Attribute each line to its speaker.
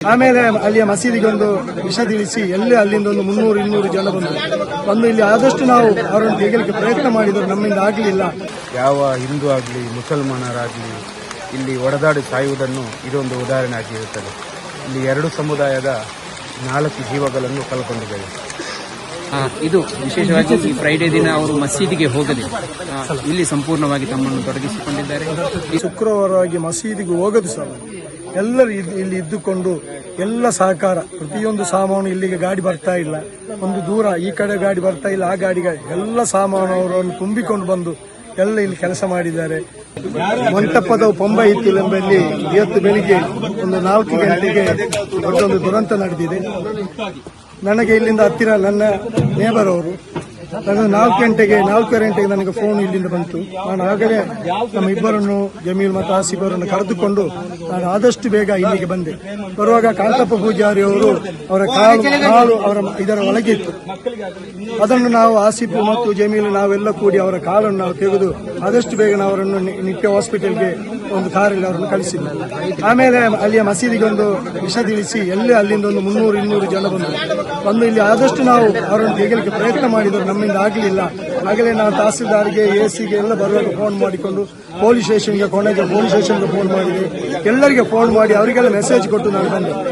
Speaker 1: ಆಮೇಲೆ ಅಲ್ಲಿಯ ಮಸೀದಿಗೆ ಒಂದು ವಿಷ ತಿಳಿಸಿ ಎಲ್ಲಿ ಅಲ್ಲಿಂದ ಒಂದು ಮುನ್ನೂರು ಇನ್ನೂರು ಜನ ಬಂದರು. ಬಂದು ಇಲ್ಲಿ ಆದಷ್ಟು ನಾವು ಅವರನ್ನು ತೆಗೆಯಲಿಕ್ಕೆ ಪ್ರಯತ್ನ ಮಾಡಿದರು ನಮ್ಮಿಂದ ಆಗಲಿಲ್ಲ.
Speaker 2: ಯಾವ ಹಿಂದೂ ಆಗಲಿ ಮುಸಲ್ಮಾನರಾಗಲಿ ಇಲ್ಲಿ ಒಡೆದಾಡಿ ಸಾಯುವುದನ್ನು ಇದೊಂದು ಉದಾಹರಣೆ ಆಗಿರುತ್ತದೆ ಇಲ್ಲಿ ಎರಡು ಸಮುದಾಯದ ನಾಲ್ಕು ಜೀವಗಳನ್ನು
Speaker 3: ಕಲ್ಕೊಂಡಿದ್ದೇವೆ ಇದು ವಿಶೇಷವಾಗಿ ಈ ಫ್ರೈಡೆ ದಿನ ಅವರು ಮಸೀದಿಗೆ ಹೋಗದೆ ಇಲ್ಲಿ ಸಂಪೂರ್ಣವಾಗಿ ತಮ್ಮನ್ನು ತೊಡಗಿಸಿಕೊಂಡಿದ್ದಾರೆ. ಈ
Speaker 1: ಶುಕ್ರವಾರವಾಗಿ ಮಸೀದಿಗೆ ಹೋಗದು ಸಹ ಎಲ್ಲರೂ ಇಲ್ಲಿ ಇದ್ದುಕೊಂಡು ಎಲ್ಲ ಸಹಕಾರ. ಪ್ರತಿಯೊಂದು ಸಾಮಾನು ಇಲ್ಲಿಗೆ ಗಾಡಿ ಬರ್ತಾ ಇಲ್ಲ. ಒಂದು ದೂರ ಈ ಕಡೆ ಗಾಡಿ ಬರ್ತಾ ಇಲ್ಲ, ಆ ಗಾಡಿ ಎಲ್ಲ ಸಾಮಾನು ಅವರನ್ನು ತುಂಬಿಕೊಂಡು ಬಂದು ಎಲ್ಲ ಇಲ್ಲಿ ಕೆಲಸ ಮಾಡಿದ್ದಾರೆ. ಮಂಟಪದ ಪೊಂಬ ಇತ್ತಿಲೆಂಬಲ್ಲಿ ಇವತ್ತು ಬೆಳಿಗ್ಗೆ ಒಂದು ನಾಲ್ಕು ಗಂಟೆಗೆ ದೊಡ್ಡೊಂದು ದುರಂತ ನಡೆದಿದೆ. ನನಗೆ ಇಲ್ಲಿಂದ ಹತ್ತಿರ ನನ್ನ ನೇಬರ್ ಅವರು ನಾಲ್ಕು ಗಂಟೆಗೆ ನಾಲ್ಕು ಗಂಟೆಗೆ ನನಗೆ ಫೋನ್ ಇಲ್ಲಿಂದ ಬಂತು. ನಾನು ಆಗಲೇ ನಮ್ಮ ಇಬ್ಬರನ್ನು, ಜಮೀಲ್ ಮತ್ತು ಆಸಿಫ್ ಅವರನ್ನು ಕರೆದುಕೊಂಡು ನಾನು ಆದಷ್ಟು ಬೇಗ ಇಲ್ಲಿಗೆ ಬಂದೆ. ಬರುವಾಗ ಕಾಂತಪ್ಪ ಪೂಜಾರಿ ಅವರು ಅವರ ಕಾಲು ಕಾಲು ಅವರ ಇದರ ಒಳಗಿತ್ತು ಅದನ್ನು ನಾವು ಆಸಿಫ್ ಮತ್ತು ಜಮೀಲ್ ನಾವೆಲ್ಲ ಕೂಡಿ ಅವರ ಕಾಲನ್ನು ನಾವು ತೆಗೆದು ಆದಷ್ಟು ಬೇಗ ನಾವು ಅವರನ್ನು ನಿತ್ಯ ಹಾಸ್ಪಿಟಲ್ಗೆ ಒಂದು ಕಾರಲ್ಲಿ ಅವರನ್ನು ಕಳಿಸಿದ್ವಿ. ಆಮೇಲೆ ಅಲ್ಲಿಯ ಮಸೀದಿಗೆ ಒಂದು ವಿಷ ತಿಳಿಸಿ ಎಲ್ಲೇ ಅಲ್ಲಿಂದ ಒಂದು ಮುನ್ನೂರು, ಇನ್ನೂರು ಜನ ಬಂದರು. ಬಂದು ಇಲ್ಲಿ ಆದಷ್ಟು ನಾವು ಅವರನ್ನು ತೆಗೆಯಲಿಕ್ಕೆ ಪ್ರಯತ್ನ ಮಾಡಿದರು. ನಮ್ಮಿಂದ ಆಗಲಿಲ್ಲ. ಆಗಲೇ ನಾವು ತಹಸೀಲ್ದಾರ್ಗೆ ಎ ಸಿಗೆ ಎಲ್ಲ ಬರುವಾಗ ಫೋನ್ ಮಾಡಿಕೊಂಡು ಪೊಲೀಸ್ ಸ್ಟೇಷನ್ಗೆ ಕೊನೆಗೆ ಪೊಲೀಸ್ ಸ್ಟೇಷನ್ಗೆ ಫೋನ್ ಮಾಡಿದೆ. ಎಲ್ಲರಿಗೆ ಫೋನ್ ಮಾಡಿ, ಅವರಿಗೆಲ್ಲ ಮೆಸೇಜ್ ಕೊಟ್ಟು ನಾನು ಬಂದೆ.